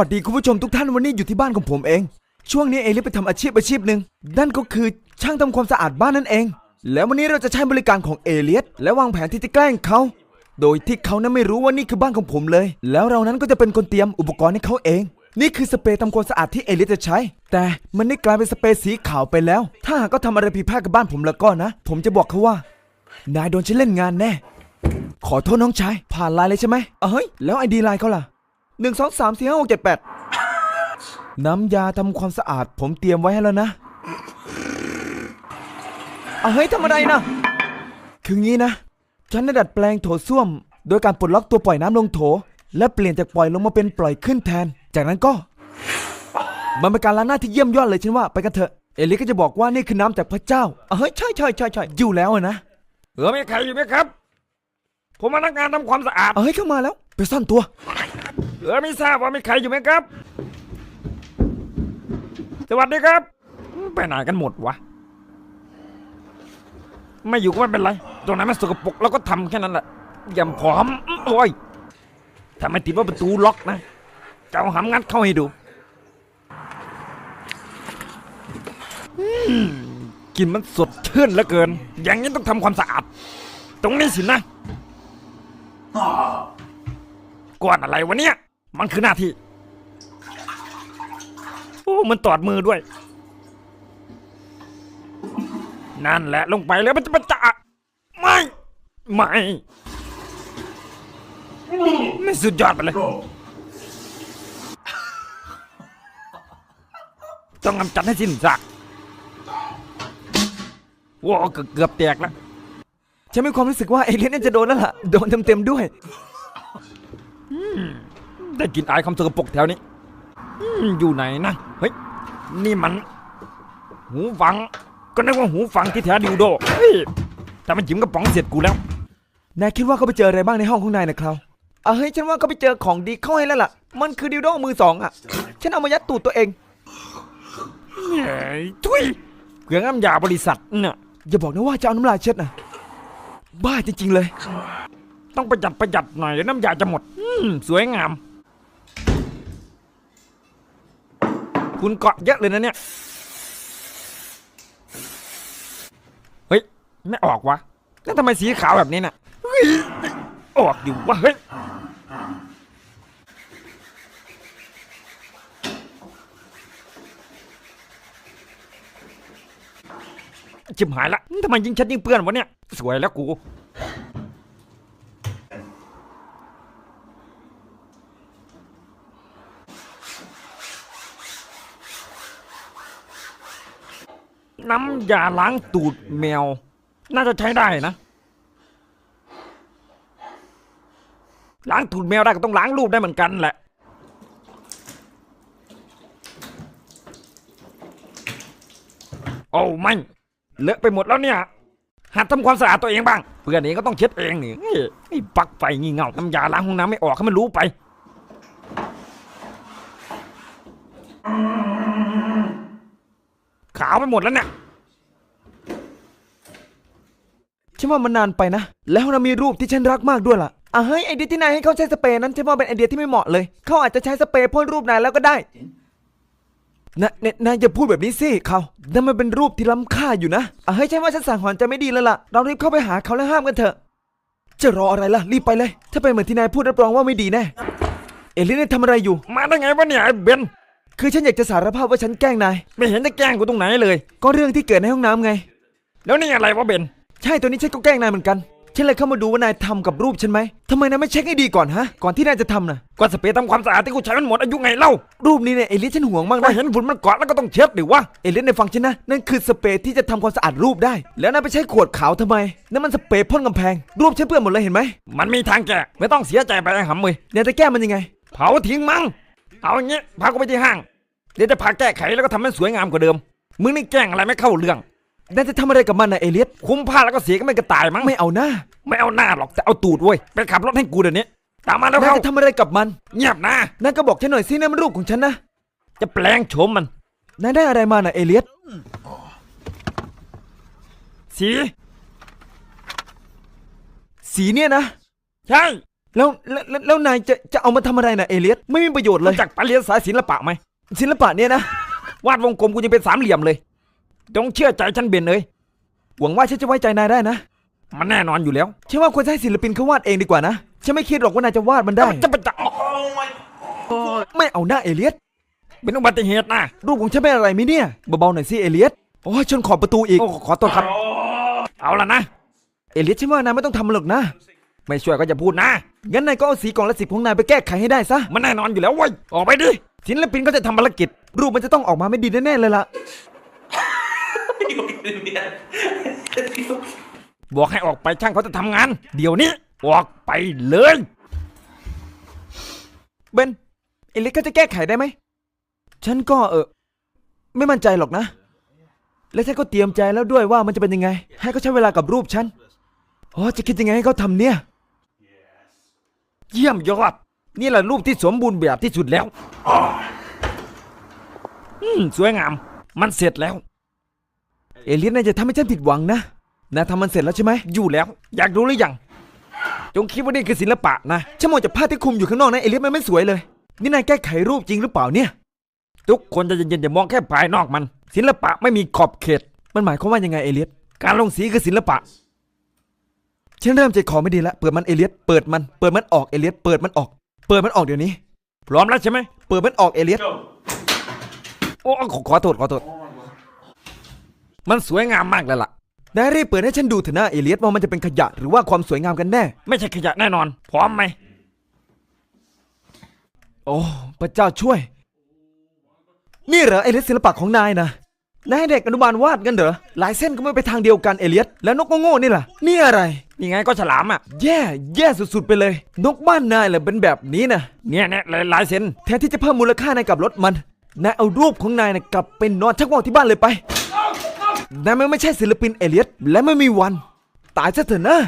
วัสดีคุณผู้ชมทุกท่านวันนี้อยู่ที่บ้านของผมเอง ช่วงนี้เอลิไปทำอาชีพอาชีพหนึ่งนั่นก็คือช่างทำความสะอาดบ้านนั่นเอง แล้ววันนี้เราจะใช้บริการของเอเลียสและวางแผนที่จะแกล้งเขา โดยที่เขานั้นไม่รู้ว่านี่คือบ้านของผมเลย แล้วเรานั้นก็จะเป็นคนเตรียมอุปกรณ์ให้เขาเอง นี่คือสเปรย์ทำความสะอาดที่เอเลียสจะใช้ แต่มันได้กลายเป็นสเปรย์สีขาวไปแล้ว ถ้าหากเขาทำอะไรผิดพลาดกับบ้านผมแล้วก็นะ ผมจะบอกเขาว่า นายโดนฉันเล่นงานแน่ ขอโทษน้องชายผ่านไลน์เลยใช่ไหมเอ้ยแล้วไอดีไลน์เขาล่ะ หนึ่งสองสามสี่ห้าหกเจ็ดแปดน้ำยาทำความสะอาดผมเตรียมไว้ให้แล้วนะเอาเฮ้ยทำอะไรนะคืองี้นะ ฉันได้ดัดแปลงโถส้วม โดยการปลดล็อกตัวปล่อยน้ำลงโถ และเปลี่ยนจากปล่อยลงมาเป็นปล่อยขึ้นแทน จากนั้นก็ มันเป็นการล้างหน้าที่เยี่ยมยอดเลยฉันว่าไปกันเถอะ เอลิก็จะบอกว่านี่คือน้ำจากพระเจ้าเอาเฮ้ยใช่ใช่ใช่ใช่อยู่แล้วอะนะเออมีใครอยู่ไหมครับ ผมพนักงานทำความสะอาดเอาเฮ้ยเข้ามาแล้ว ไปซ่อนตัว เออไม่ทราบว่ามีใครอยู่ไหมครับ สวัสดีครับ ไปไหนกันหมดวะ ไม่อยู่ก็ไม่เป็นไร ตรงนั้นมันสกปรกแล้วก็ทำแค่นั้นแหละอย่าผอมโอ้ยถ้าไมติดว่าประตูล็อกนะ จะเอาหำงัดเข้าให้ดูอืมกลินมันสดชื่นเหลือเกิน อย่างนี้ต้องทำความสะอาด ตรงนี้สินะก่อนอะไรวะเนี่ย มันคือหน้าที่ โอ้มันตอดมือด้วย นั่นแหละลงไปแล้วมันจะมันจะไม่ ไม่ ไม่สุดยอดไปเลย ต้องกำจัดให้สิ้นซากว้าวเกือบแตกแล้วฉันมีความรู้สึกว่าเอเลียนน่าจะโดนแล้วล่ะ โดนเต็มๆด้วย ได้กลินอายความสกปรกแถวนี้อืมอยู่ไหนนะเฮ้ยนี่มัน หูฟัง ก็นึกว่าหูฟังที่แท้ดิวโดเฮ้ยแต่มันจิ้มกระป๋องเสร็จกูแล้ว นายคิดว่าเขาไปเจออะไรบ้างในห้องของนายนะครับเอาเฮ้ยฉันว่าเขาไปเจอของดีเข้าให้แล้วล่ะ มันคือดิวโดมือสองอะ ฉันเอามายัดตูดตัวเองเฮ้ยทุยเกลือน้ำยาบริษัทเนี่ยอย่าบอกนะว่าจะเอาน้ำลายเช็ดนะบ้าจริงๆเลย ต้องประหยัดประหยัดหน่อยเดี๋ยวน้ำยาจะหมดอืมสวยงาม คุณเกาะเยอะเลยนะเนี่ย เฮ้ย ไม่ออกวะแล้วทำไมสีขาวแบบนี้น่ะเฮ้ยออกอยู่วะเฮ้ยจิบหายละทำไมยิงชัดยิงเปื้อนวะเนี่ย สวยแล้วกู น้ำยาล้างตูดแมว น่าจะใช้ได้นะ ล้างตูดแมวได้ก็ต้องล้างรูปได้เหมือนกันแหละ โอ้ไม่เลอะไปหมดแล้วเนี่ย หัดทำความสะอาดตัวเองบ้าง เพื่อนเองก็ต้องเช็ดเองนี่ไอ้ปักไฟงี่เง่าน้ำยาล้างห้องน้ำไม่ออกให้มันรู้ไป ขาวไปหมดแล้วเนี่ยฉันว่ามันนานไปนะ แล้วเรามีรูปที่ฉันรักมากด้วยล่ะอะเฮ้ยไอเดียที่นายให้เขาใช้สเปรย์นั้นฉันว่าเป็นไอเดียที่ไม่เหมาะเลย เขาอาจจะใช้สเปรย์พ่นรูปนายแล้วก็ได้นะนายนายอย่าพูดแบบนี้สิเขานั่นมันเป็นรูปที่ล้ำค่าอยู่นะอะเฮ้ยฉันว่าฉันสั่งหอนใจไม่ดีแล้วล่ะ เรารีบเข้าไปหาเขาแล้วห้ามกันเถอะ จะรออะไรล่ะ รีบไปเลย ถ้าเป็นเหมือนที่นายพูดรับรองว่าไม่ดีแน่ เอลินายทำอะไรอยู่ มาได้ไงวะเนี่ยไอ้เบน คือฉันอยากจะสารภาพว่าฉันแกล้งนาย ไม่เห็นจะแกล้งกูตรงไหนเลย ก็เรื่องที่เกิดในห้องน้ำไง แล้วนี่อะไรวะเบน ใช่ตัวนี้ฉันก็แกล้งนายเหมือนกัน ฉันเลยเข้ามาดูว่านายทำกับรูปฉันไหมทำไมนายไม่เช็คให้ดีก่อนฮะ ก่อนที่นายจะทำนะก็สเปรย์ทำความสะอาดที่กูใช้มันหมดอายุไงเล่า รูปนี้เนี่ยเอลิสฉันห่วงมากก็นะ เห็นฝุ่นมันเกาะแล้วก็ต้องเช็ดดิวะ เอลิสในฟังฉันนะ นั่นคือสเปรย์ที่จะทำความสะอาดรูปได้ แล้วนายไปใช้ขวดขาวทำไม นั่นมันสเปรย์พ่นกำแพง รูปฉันเปื้อนหมดเลยเห็นไหมมันมีทางแก้ไม่ต้องเสียใจไปไอ้หำมือนายจะแก้มันยังไง เผาทิ้งมั้ง เอาอย่างงี้พากูไปที่ห้าง เดี๋ยวจะพาแก้ไขแล้วก็ทำให้สวยงามกว่าเดิม มึงนี่แกล้งอะไรไม่เข้าเรื่องนายจะทำอะไรกับมันนะเอลิสคุ้มผ้าแล้วก็เสียก็ไม่กระต่ายมั้งไม่เอาหน้า ไม่เอาหน้าหรอกแต่เอาตูดเว้ยไปขับรถให้กูเดี๋ยวนี้ตามมาแล้วนายเข้าจะทำอะไรกับมัน เงียบนะนายก็บอกฉันหน่อยสินั่นมันรูปของฉันนะ จะแปลงโฉมมันนายได้อะไรมาน่ะเอลิสสี สีเนี่ยนะ ใช่ แล้วแล้วแล้วแล้วนายจะจะเอามาทำอะไรนะเอเลียสไม่มีประโยชน์เลยรู้จักไปเรียนสายศิลปะไหมศิลปะเนี่ยนะวาดวงกลมกูยังเป็นสามเหลี่ยมเลยต้องเชื่อใจฉันเบนเลยหวังว่าฉันจะไว้ใจนายได้นะ มันแน่นอนอยู่แล้วฉันว่าควรจะให้ศิลปินเขาวาดเองดีกว่านะฉันไม่คิดหรอกว่านายจะวาดมันได้ จะไปจะไม่เอาหน้าเอเลียสเป็นอุบัติเหตุนะรูปของฉันเป็นอะไรไหมเนี่ยเบาๆหน่อยสิเอเลียสโอ้ยชนขอบประตูอีกโอ้ขอโทษครับ เอาละนะ เอเลียสฉันว่านายไม่ต้องทำมันหรอกนะ ไม่ช่วยก็จะพูดนะ งั้นนายก็เอาสีกล่องละสิบของนายไปแก้ไขให้ได้ซะ มันแน่นอนอยู่แล้วเว้ย ออกไปดิ ศิลปินก็จะทำภารกิจ รูปมันจะต้องออกมาไม่ดีแน่ๆเลยล่ะ บอกให้ออกไปช่างเขาจะทำงาน เดี๋ยวนี้ ออกไปเลย เบนเอเลียสก็จะแก้ไขได้ไหม ฉันก็เออไม่มั่นใจหรอกนะ และฉันก็เตรียมใจแล้วด้วยว่ามันจะเป็นยังไง ให้เขาใช้เวลากับรูปฉันโอ้จะคิดยังไงให้เขาทำเนี่ย เยี่ยมยอด นี่แหละรูปที่สมบูรณ์แบบที่สุดแล้วอืมสวยงาม มันเสร็จแล้ว เอเลียสนายจะทำให้ฉันผิดหวังนะนายทำมันเสร็จแล้วใช่ไหมอยู่แล้ว อยากรู้หรือยังจงคิดว่านี่คือศิลปะนะฉันมองจากผ้าที่คลุมอยู่ข้างนอกนะเอเลียสมันไม่สวยเลย นี่นายแก้ไขรูปจริงหรือเปล่าเนี่ย ทุกคนจะเย็นๆอย่ามองแค่ภายนอกมัน ศิลปะไม่มีขอบเขต มันหมายความว่ายังไงเอเลียสการลงสีคือศิลปะ ฉันเริ่มใจคอไม่ดีแล้วเปิดมันเอเลียสเปิดมันเปิดมันออกเอเลียสเปิดมันออก เปิดมันออกเดี๋ยวนี้ พร้อมแล้วใช่ไหมเปิดมันออกเอเลียสโอ้ขอขอโทษขอโทษมันสวยงามมากเลยล่ะนายรีบเปิดให้ฉันดูเถอะนะเอเลียสว่ามันจะเป็นขยะหรือว่าความสวยงามกันแน่ ไม่ใช่ขยะแน่นอน พร้อมไหม โอ้พระเจ้าช่วย นี่เหรอเอเลียสศิลปะของนายนะ นายให้เด็กอนุบาลวาดกันเหรอลายเส้นก็ไม่ไปทางเดียวกันเอเลียสแล้วนกโง่ๆนี่ล่ะ นี่อะไร นี่ไงก็ฉลามอะ แย่ แย่สุดๆไปเลย นกบ้านนายแหละเป็นแบบนี้นะเนี่ยเนี่ยลายลายเซ็นแทนที่จะเพิ่มมูลค่านายกับรถมัน นายเอารูปของนายนะกลับไปนอนชักว่าวที่บ้านเลยไป นายมันไม่ใช่ศิลปินเอเลียสและไม่มีวัน ตายซะเถอะนะ